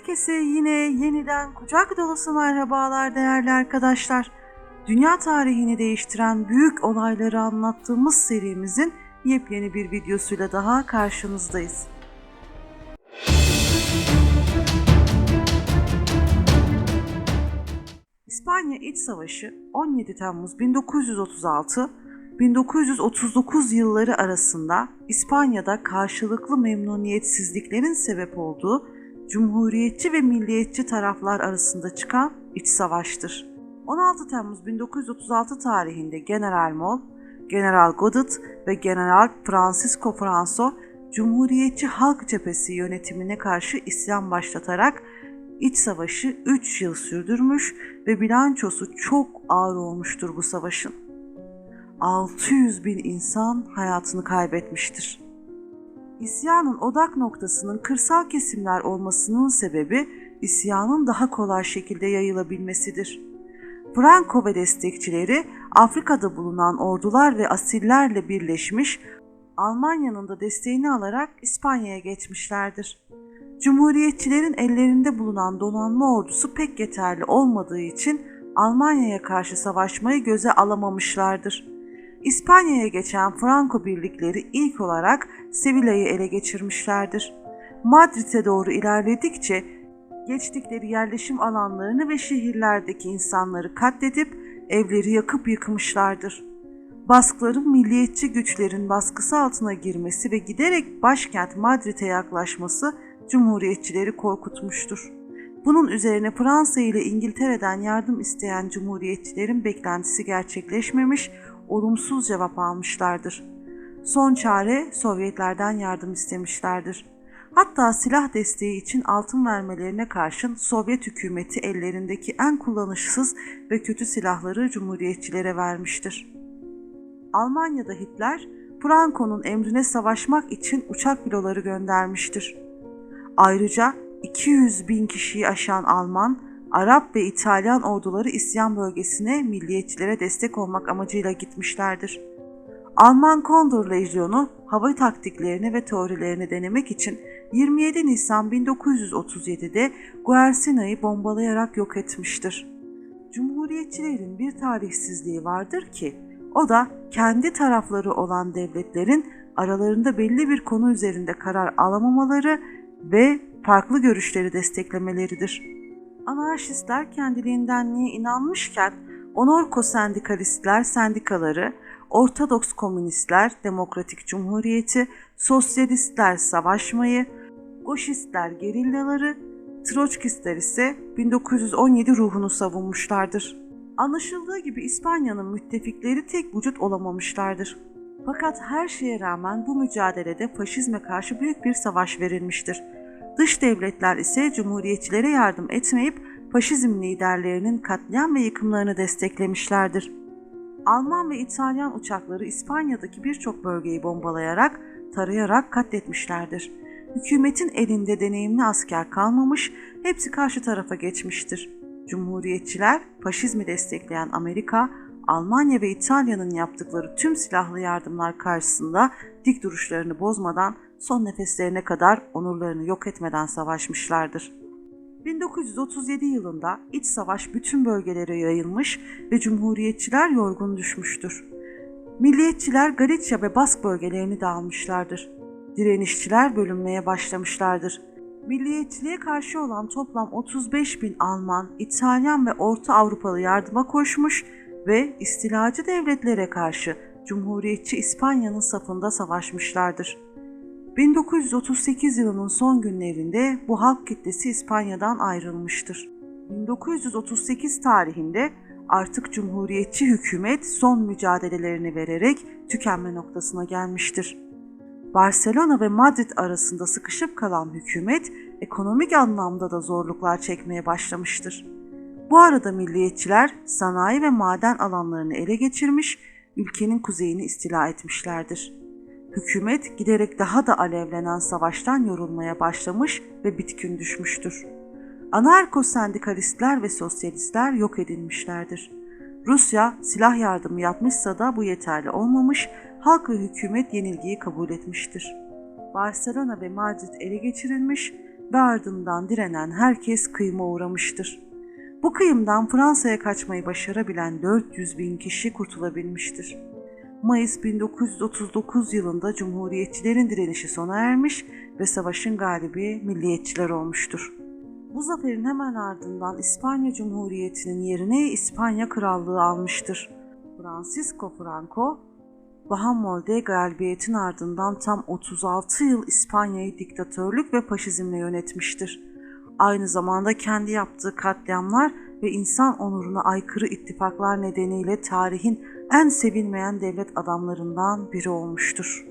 Herkese yine yeniden kucak dolusu merhabalar değerli arkadaşlar. Dünya tarihini değiştiren büyük olayları anlattığımız serimizin yepyeni bir videosuyla daha karşınızdayız. İspanya İç Savaşı 17 Temmuz 1936 1939 yılları arasında İspanya'da karşılıklı memnuniyetsizliklerin sebep olduğu Cumhuriyetçi ve milliyetçi taraflar arasında çıkan iç savaştır. 16 Temmuz 1936 tarihinde General Moll, General Godot ve General Francisco Franco Cumhuriyetçi Halk Cephesi yönetimine karşı isyan başlatarak iç savaşı 3 yıl sürdürmüş ve bilançosu çok ağır olmuştur bu savaşın. 600 bin insan hayatını kaybetmiştir. İsyanın odak noktasının kırsal kesimler olmasının sebebi isyanın daha kolay şekilde yayılabilmesidir. Franco ve destekçileri Afrika'da bulunan ordular ve asillerle birleşmiş, Almanya'nın da desteğini alarak İspanya'ya geçmişlerdir. Cumhuriyetçilerin ellerinde bulunan donanma ordusu pek yeterli olmadığı için Almanya'ya karşı savaşmayı göze alamamışlardır. İspanya'ya geçen Franco birlikleri ilk olarak Sevilla'yı ele geçirmişlerdir. Madrid'e doğru ilerledikçe geçtikleri yerleşim alanlarını ve şehirlerdeki insanları katledip evleri yakıp yıkmışlardır. Baskların milliyetçi güçlerin baskısı altına girmesi ve giderek başkent Madrid'e yaklaşması cumhuriyetçileri korkutmuştur. Bunun üzerine Fransa ile İngiltere'den yardım isteyen cumhuriyetçilerin beklentisi gerçekleşmemiş, olumsuz cevap almışlardır. Son çare Sovyetlerden yardım istemişlerdir. Hatta silah desteği için altın vermelerine karşın Sovyet hükümeti ellerindeki en kullanışsız ve kötü silahları cumhuriyetçilere vermiştir. Almanya'da Hitler, Franco'nun emrine savaşmak için uçak filoları göndermiştir. Ayrıca 200 bin kişiyi aşan Alman, Arap ve İtalyan orduları isyan bölgesine milliyetçilere destek olmak amacıyla gitmişlerdir. Alman Kondor Lejyonu hava taktiklerini ve teorilerini denemek için 27 Nisan 1937'de Guercina'yı bombalayarak yok etmiştir. Cumhuriyetçilerin bir tarihsizliği vardır ki o da kendi tarafları olan devletlerin aralarında belli bir konu üzerinde karar alamamaları ve farklı görüşleri desteklemeleridir. Anarşistler kendiliğindenliğe inanmışken Onorko sendikalistler sendikaları, Ortodoks komünistler Demokratik Cumhuriyeti, sosyalistler savaşmayı, Goşistler gerillaları, Troçkistler ise 1917 ruhunu savunmuşlardır. Anlaşıldığı gibi İspanya'nın müttefikleri tek vücut olamamışlardır. Fakat her şeye rağmen bu mücadelede faşizme karşı büyük bir savaş verilmiştir. Dış devletler ise cumhuriyetçilere yardım etmeyip faşizm liderlerinin katliam ve yıkımlarını desteklemişlerdir. Alman ve İtalyan uçakları İspanya'daki birçok bölgeyi bombalayarak, tarayarak katletmişlerdir. Hükümetin elinde deneyimli asker kalmamış, hepsi karşı tarafa geçmiştir. Cumhuriyetçiler, faşizmi destekleyen Amerika, Almanya ve İtalya'nın yaptıkları tüm silahlı yardımlar karşısında dik duruşlarını bozmadan son nefeslerine kadar onurlarını yok etmeden savaşmışlardır. 1937 yılında iç savaş bütün bölgelere yayılmış ve cumhuriyetçiler yorgun düşmüştür. Milliyetçiler Galicia ve Bask bölgelerini dağılmışlardır. Direnişçiler bölünmeye başlamışlardır. Milliyetçiliğe karşı olan toplam 35 bin Alman, İtalyan ve Orta Avrupalı yardıma koşmuş ve istilacı devletlere karşı Cumhuriyetçi İspanya'nın safında savaşmışlardır. 1938 yılının son günlerinde bu halk kitlesi İspanya'dan ayrılmıştır. 1938 tarihinde artık cumhuriyetçi hükümet son mücadelelerini vererek tükenme noktasına gelmiştir. Barcelona ve Madrid arasında sıkışıp kalan hükümet ekonomik anlamda da zorluklar çekmeye başlamıştır. Bu arada milliyetçiler sanayi ve maden alanlarını ele geçirmiş, ülkenin kuzeyini istila etmişlerdir. Hükümet giderek daha da alevlenen savaştan yorulmaya başlamış ve bitkin düşmüştür. Anarko sendikalistler ve sosyalistler yok edilmişlerdir. Rusya silah yardımı yapmışsa da bu yeterli olmamış, halk ve hükümet yenilgiyi kabul etmiştir. Barcelona ve Madrid ele geçirilmiş, ve ardından direnen herkes kıyıma uğramıştır. Bu kıyımdan Fransa'ya kaçmayı başarabilen 400 bin kişi kurtulabilmiştir. Mayıs 1939 yılında Cumhuriyetçilerin direnişi sona ermiş ve savaşın galibi milliyetçiler olmuştur. Bu zaferin hemen ardından İspanya Cumhuriyeti'nin yerine İspanya Krallığı almıştır. Francisco Franco, Bahamol'de galibiyetin ardından tam 36 yıl İspanya'yı diktatörlük ve faşizmle yönetmiştir. Aynı zamanda kendi yaptığı katliamlar ve insan onuruna aykırı ittifaklar nedeniyle tarihin en sevilmeyen devlet adamlarından biri olmuştur.